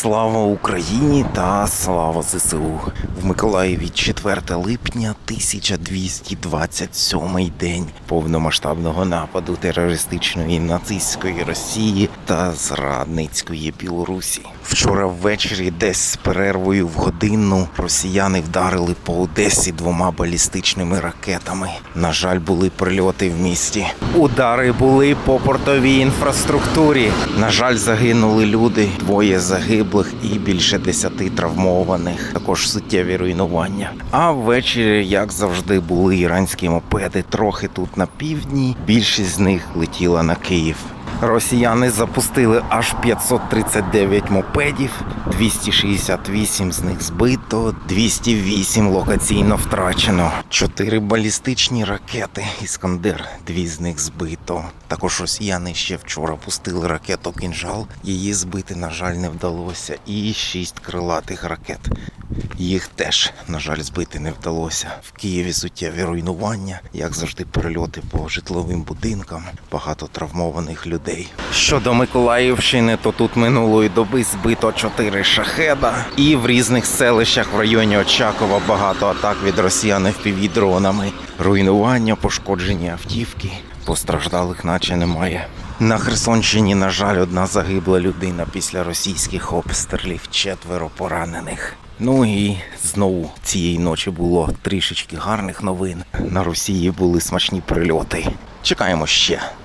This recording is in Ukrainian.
Слава Україні та слава ЗСУ. В Миколаєві 4 липня 1227 день повномасштабного нападу терористичної нацистської Росії та зрадницької Білорусі. Вчора ввечері, десь з перервою в годину, росіяни вдарили по Одесі двома балістичними ракетами. На жаль, були прильоти в місті. Удари були по портовій інфраструктурі. На жаль, загинули люди, двоє загиблих і більше десяти травмованих. Також суттєві руйнування. А ввечері, як завжди, були іранські мопеди трохи тут на півдні. Більшість з них летіла на Київ. Росіяни запустили аж 539 мопедів, 268 з них збито, 208 локаційно втрачено. Чотири балістичні ракети Іскандер, дві з них збито. Також росіяни ще вчора пустили ракету Кінжал. Її збити, на жаль, не вдалося. І шість крилатих ракет. Їх теж, на жаль, збити не вдалося. В Києві суттєві руйнування, як завжди, перельоти по житловим будинкам, багато травмованих людей. Щодо Миколаївщини, то тут минулої доби збито чотири шахеда, і в різних селищах в районі Очакова багато атак від росіян впівдронами. Руйнування, пошкоджені автівки, постраждалих наче немає. На Херсонщині, на жаль, одна загибла людина після російських обстрілів, четверо поранених. Ну і знову цієї ночі було трішечки гарних новин. На Росії були смачні прильоти. Чекаємо ще.